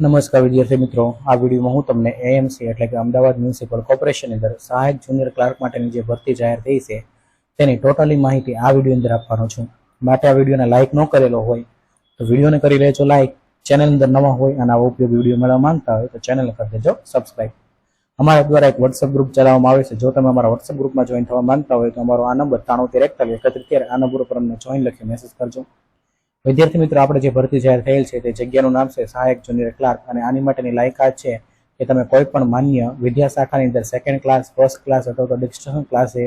નમસ્કાર વિદ્યાર્થી મિત્રો. આ વિડીયોમાં હું તમને એએમસી એટલે કે અમદાવાદ મ્યુનિસિપલ કોર્પોરેશનની અંદર સહાયક જુનિયર ક્લાર્ક માટેની જે ભરતી જાહેર થઈ છે, તેની ટોટલી માહિતી આ વીડિયો અંદર આપવાનો છું. માટે આ વિડીયોને લાઇક ન કરેલો હોય તો વિડીયોને કરી લેજો લાઇક ચેનલ અંદર નવા હોય અને આવો ઉપયોગ વીડિયો મેળવવા માંગતા હોય તો ચેનલ કરી દેજો સબસ્ક્રાઇબ. અમારા દ્વારા એક વોટ્સઅપ ગ્રુપ ચલાવવામાં આવે છે. જો તમે અમારા વોટ્સઅપ ગ્રુપમાં જોઈન થવા માંગતા હોય તો અમારો આ નંબર ત્રાણું એકતાલીસ એકત્રીસ તેર આ નંબર ઉપર અમને જોઈન લખી મેસેજ કરજો. વિદ્યાર્થી મિત્રો, આપણે જે ભરતી જાહેર થયેલ છે તે જગ્યાનું નામ છે સહાયક જુનિયર ક્લાર્ક અને આની માટેની લાયકાત છે કે તમે કોઈ પણ માન્ય વિદ્યા શાખાની અંદર સેકન્ડ ક્લાસ ફર્સ્ટ ક્લાસ અથવા તો ડિસ્ટિંક્શન ક્લાસે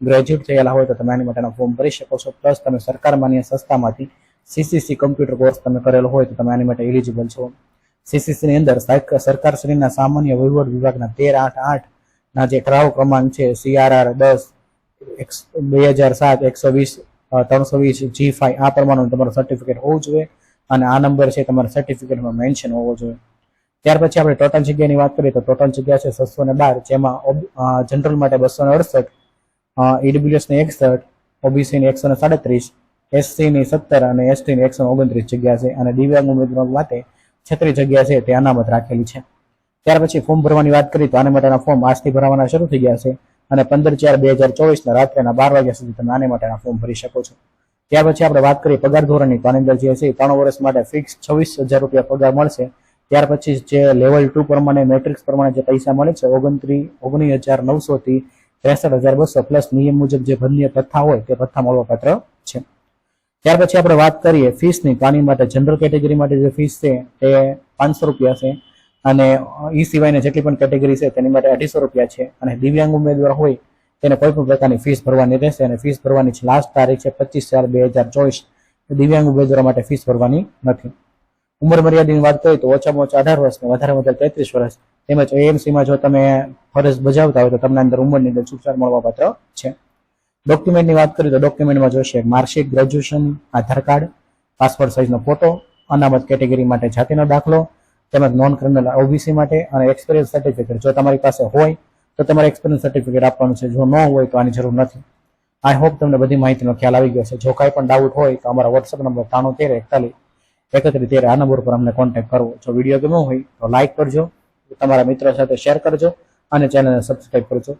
ગ્રેજ્યુએટ થયેલા હોય તો તમે આની માટેના ફોર્મ ભરી શકો છો. પ્લસ તમે સરકાર માન્ય સંસ્થામાંથી સીસીસી કમ્પ્યુટર કોર્સ તમે કરેલો હોય તો તમે આની માટે એલિજિબલ છો. સીસીસીની અંદર સરકારશ્રીના સામાન્ય વહીવટ વિભાગના તેર, આઠ આઠ ના જે ઠરાવ ક્રમાંક છે સીઆરઆર દસ બે હજાર સાત એકસો વીસ ત્રણસો વીસ જી ફાઈવ આ પ્રમાણનું તમારું સર્ટિફિકેટ હોવું જોઈએ અને આ નંબર છે તમારા સર્ટિફિકેટમાં મેન્શન હોવો જોઈએ. ત્યાર પછી આપણે ટોટલ જગ્યાની વાત કરીએ તો ટોટલ જગ્યા છે છસો ને બાર, જેમાં જનરલ માટે બસો ને અડસઠ ઈડબ્લ્યુએસની એકસઠ ઓબીસીની એકસો ને સાડત્રીસ એસસીની સત્તર અને એસટીની એકસો ઓગણત્રીસ જગ્યા છે અને દિવ્યાંગ ઉમેદવાર માટે છત્રીસ જગ્યા છે તે અનામત રાખેલી છે. ત્યાર પછી ફોર્મ ભરવાની વાત કરીએ તો આના માટેના ફોર્મ આજથી ભરવાના શરૂ થઈ ગયા છે. અને પંદર ચાર બે હજાર ચોવીસના રાત્રેના બાર વાગ્યા સુધી તમે આને માટેના ફોર્મ ભરી શકો છો. ત્યાર પછી આપણે વાત કરીએ પગાર ધોરણની, તો આની અંદર જે છે ત્રણ વર્ષ માટે ફિક્સ છવ્વીસ હજાર રૂપિયા પગાર મળશે. ત્યાર પછી જે લેવલ ટુ પ્રમાણે મેટ્રિક્સ પ્રમાણે જે પૈસા મળે છે ઓગણત્રીસ ઓગણીસ હજાર નવસોથી ત્રેસઠ હજાર બસો પ્લસ નિયમ મુજબ જે ભન્ય ભથ્થા હોય તે ભથ્થા મળવાપાત્ર છે. ત્યાર પછી આપણે વાત કરીએ ફીસની તો આની માટે જનરલ કેટેગરી માટે જે ફીસ છે તે પાંચસો રૂપિયા છે. અને એ સિવાયની જેટલી પણ કેટેગરી છે, તેની માટે અઢીસો રૂપિયા છે. અને દિવ્યાંગ ઉમેદવાર હોય, તેને કોઈ પણ પ્રકારની ફીસ ભરવાની રહેશે અને ફીસ ભરવાની છે લાસ્ટ તારીખ છે, પચીસ ચાર બે હજાર ચોવીસ દિવ્યાંગ ઉમેદવારો માટે ફીસ ભરવાની નથી. ઉંમર મર્યાદાની વાત કરીએ તો ઓછામાં ઓછા અઢાર વર્ષ વધારે વધારે તેત્રીસ વર્ષ. તેમજ એએમસીમાં જો તમે ફરજ બજાવતા હોય તો તમને અંદર ઉંમરની અંદર છૂટછાટ મળવાપાત્ર છે. ડોક્યુમેન્ટની વાત કરીએ તો ડોક્યુમેન્ટમાં જોશે marksheet graduation Aadhaar card passport સાઇઝનો photo અનામત કેટેગરી માટે જાતિનો દાખલો તેમજ નોન ક્રિમિનલ ઓબીસી માટે અને એક્સપિરિયન્સ સર્ટિફિકેટ જો તમારી પાસે હોય તો તમારે એક્સપિરિયન્સ સર્ટિફિકેટ આપવાનું છે. જો ન હોય તો આની જરૂર નથી. આઈ હોપ તમને બધી માહિતીનો ખ્યાલ આવી ગયો છે. જો કાંઈ પણ ડાઉટ હોય તો અમારા વોટ્સઅપ નંબર ત્રાણું તેર એકતાલીસ, એકત્રીસ, તેર આ નંબર પર અમને કોન્ટેક્ટ કરવો. જો વીડિયો ગમ્યો હોય તો લાઇક કરજો. તમારા મિત્રો સાથે શેર કરજો અને ચેનલને સબસ્ક્રાઈબ કરજો.